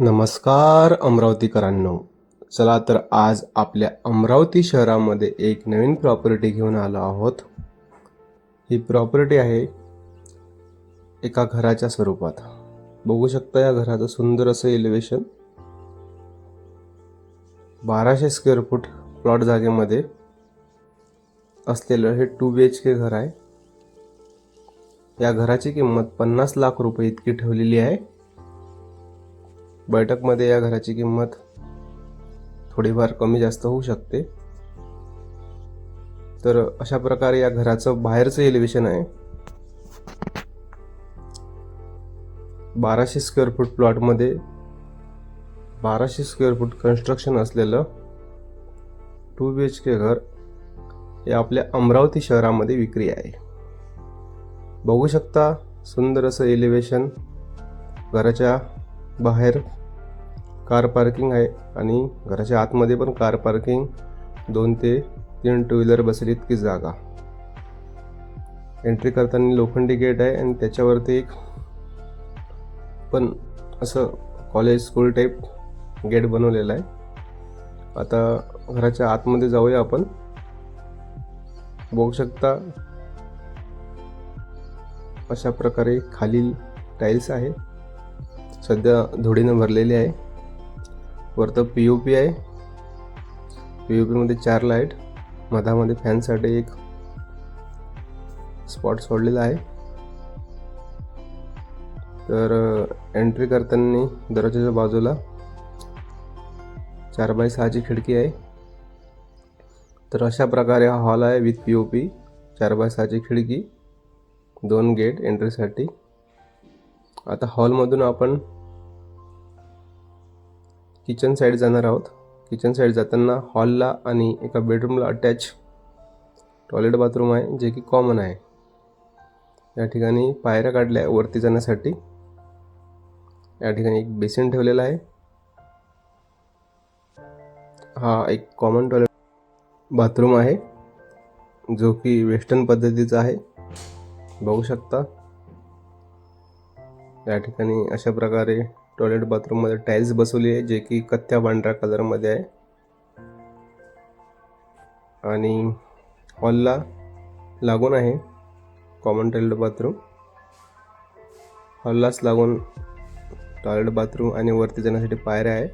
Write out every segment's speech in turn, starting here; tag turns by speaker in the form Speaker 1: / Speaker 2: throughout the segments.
Speaker 1: नमस्कार अमरावतीकरांनो. चला तर आज आपल्या अमरावती शहरामध्ये एक नवीन प्रॉपर्टी घेऊन आलो आहोत. ही प्रॉपर्टी आहे एका घराच्या स्वरूपात. बघू शकता या घराचं सुंदर असं एलिव्हेशन बाराशे स्क्वेअर फूट प्लॉट जागेमध्ये असलेलं हे टू बी एच के घर आहे. या घराची किंमत पन्नास लाख रुपये इतकी ठेवलेली आहे. बैठकमध्ये या घराची किंमत थोडीफार कमी जास्त होऊ शकते. तर अशा प्रकारे या घराचं बाहेरचं एलिव्हेशन आहे. बाराशे स्क्वेअर फूट प्लॉटमध्ये बाराशे स्क्वेअर फूट कन्स्ट्रक्शन असलेलं टू बी एच के घर हे आपल्या अमरावती शहरामध्ये विक्री आहे. बघू शकता सुंदर असं एलिव्हेशन घराच्या बाहेर कार पार्किंग आहे आणि घराच्या आतमध्ये पण कार पार्किंग दोन ते तीन टू व्हीलर बसेल इतकी जागा. एंट्री करताना लोखंडी गेट आहे आणि त्याच्यावरती एक पण असं कॉलेज स्कूल टाईप गेट बनवलेलं आहे. आता घराच्या आतमध्ये जाऊया आपण. बघू शकता अशा प्रकारे खालील टाईल्स आहे. सध्या धुळीनं भरलेली आहे. वरतं पी ओ पी आहे. पी ओ पीमध्ये चार लाइट. मधामध्ये फॅनसाठी एक स्पॉट सोडलेला आहे. तर एंट्री करताना दरवाजाच्या बाजूला चार बाय सहाची खिडकी आहे. तर अशा प्रकारे हा हॉल आहे विथ पी ओ पी चार बाय सहाची खिडकी. दोन गेट एंट्रीसाठी आता हॉलमधून आपण किचन साईड जाणार आहोत. किचन साईड जाताना हॉलला आणि एका बेडरूमला अटॅच टॉयलेट बाथरूम आहे जे की कॉमन आहे. या ठिकाणी पायऱ्या काढल्या आहे वरती जाण्यासाठी. या ठिकाणी एक बेसिन ठेवलेला आहे. हा एक कॉमन टॉयलेट बाथरूम आहे जो की वेस्टर्न पद्धतीचा आहे. बघू शकता. या ठिकाणी अशा प्रकारे टॉयलेट बाथरूममध्ये टाईल्स बसवली आहे जे की कथ्या पांढऱ्या कलरमध्ये आहे. आणि हॉलला लागून आहे कॉमन टॉयलेट बाथरूम हॉललाच लागून टॉयलेट बाथरूम आणि वरती जाण्यासाठी पायऱ्या आहे.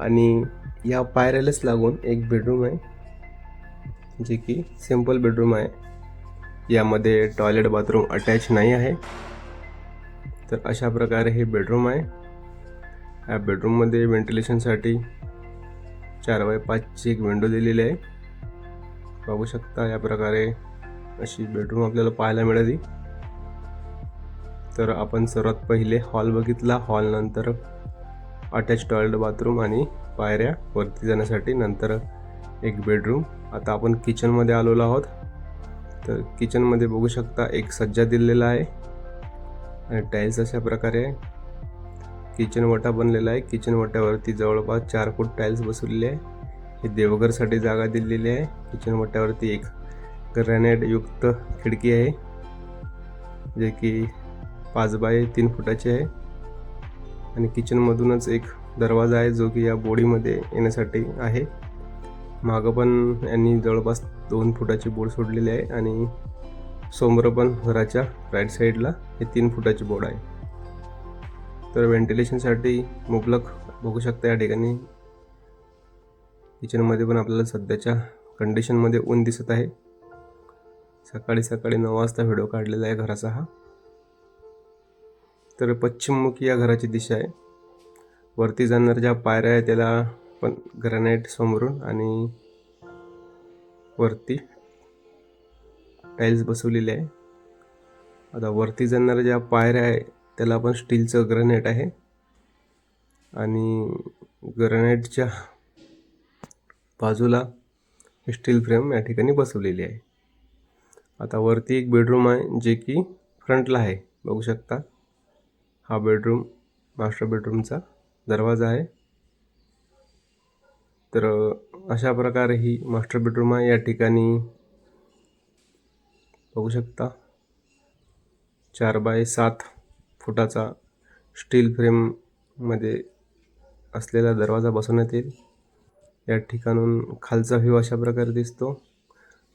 Speaker 1: आणि या पायऱ्यालाच लागून एक बेडरूम आहे जे की सिंपल बेडरूम आहे. यामध्ये टॉयलेट बाथरूम अटॅच नाही आहे. तर अशा प्रकारे हे बेडरूम आहे. या बेडरूममध्ये व्हेंटिलेशनसाठी चार बाय पाचची एक विंडो दिलेली आहे. बघू शकता या प्रकारे अशी बेडरूम आपल्याला पाहायला मिळाली. तर आपण सर्वात पहिले हॉल बघितला. हॉलनंतर अटॅच टॉयलेट बाथरूम आणि पायऱ्या वरती जाण्यासाठी नंतर एक बेडरूम आता आपण किचनमध्ये आलेलो आहोत. तर किचनमध्ये बघू शकता एक सज्जा दिलेला आहे. आणि टाईल्स अशा प्रकारे किचन वटा बनलेला आहे. किचन वट्यावरती जवळपास चार फूट टाईल्स बसवलेले आहे. हे देवघरसाठी जागा दिलेली आहे. किचन वट्यावरती एक ग्रॅनाइटयुक्त खिडकी आहे जे की पाच बाय तीन फुटाची आहे. आणि किचनमधूनच एक दरवाजा आहे जो की या बोडीमध्ये येण्यासाठी आहे. मागं पण यांनी जवळपास दोन फुटाची बोर्ड सोडलेली आहे आणि समोर घराच्या राईट साईडला हे तीन फुटाची बोर्ड आहे. तर व्हेंटिलेशनसाठी मुबलक बघू शकता या ठिकाणी. किचनमध्ये पण आपल्याला सध्याच्या कंडिशनमध्ये ऊन दिसत आहे. सकाळी सकाळी नऊ वाजता व्हिडिओ काढलेला आहे घराचा हा. तर पश्चिममुखी या घराची दिशा आहे. वरती जाणार ज्या पायऱ्या आहे त्याला पण ग्रॅनाईट समोरून आणि वरती टाईल्स बसवलेले आहे. आता वरती जाणाऱ्या ज्या पायऱ्या आहे त्याला पण स्टीलचं ग्रॅनाईट आहे. आणि ग्रॅनाईटच्या बाजूला स्टील फ्रेम या ठिकाणी बसवलेली आहे. आता वरती एक बेडरूम आहे जे की फ्रंटला आहे. बघू शकता हा बेडरूम मास्टर बेडरूमचा दरवाजा आहे. तर अशा प्रकारे ही मास्टर बेडरूम आहे. या ठिकाणी बघू शकता. चार बाय सात फुटाचा स्टील फ्रेममध्ये असलेला दरवाजा बसवण्यात येईल. या ठिकाणून खालचा व्ह्यू अशा प्रकारे दिसतो.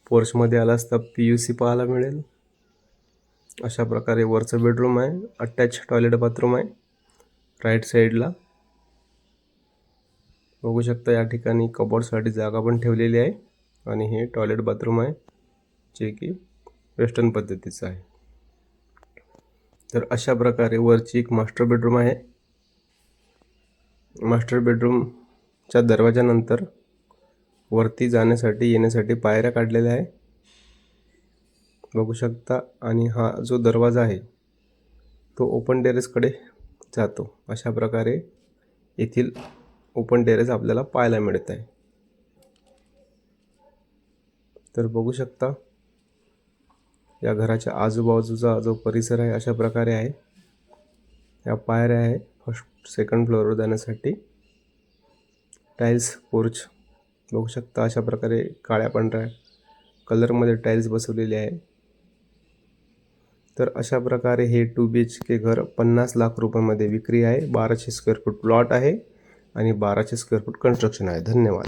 Speaker 1: पोर्चमध्ये आला असता पी यू सी पाहायला मिळेल. अशा प्रकारे वरचं बेडरूम आहे. अटॅच टॉयलेट बाथरूम आहे. राईट साईडला बघू शकता या ठिकाणी कबोर्डसाठी जागा पण ठेवलेली आहे. आणि हे टॉयलेट बाथरूम आहे. जे की वेस्टर्न पद्धतीचं आहे. तर अशा प्रकारे वरची एक मास्टर बेडरूम आहे. मास्टर बेडरूमच्या दरवाजानंतर वरती जाण्यासाठी येण्यासाठी पायऱ्या काढलेल्या आहे. बघू शकता. आणि हा जो दरवाजा आहे तो ओपन टेरेसकडे जातो. अशा प्रकारे येथील ओपन टेरेस आपल्याला पाहायला मिळत आहे. तर बघू शकता. या घराच्या आजूबाजूचा जो परिसर आहे अशा प्रकारे आहे. या पायऱ्या आहे फर्स्ट सेकंड फ्लोअरवर जाण्यासाठी. टाईल्स पोर्च बघू शकता अशा प्रकारे काळ्या पांढऱ्या कलरमध्ये टाईल्स बसवलेले आहे. तर अशा प्रकारे हे टू बी एच के घर पन्नास लाख रुपयामध्ये विक्री आहे. बाराशे स्क्वेअर फूट प्लॉट आहे आणि बाराशे स्क्वेअर फूट कन्स्ट्रक्शन आहे. धन्यवाद.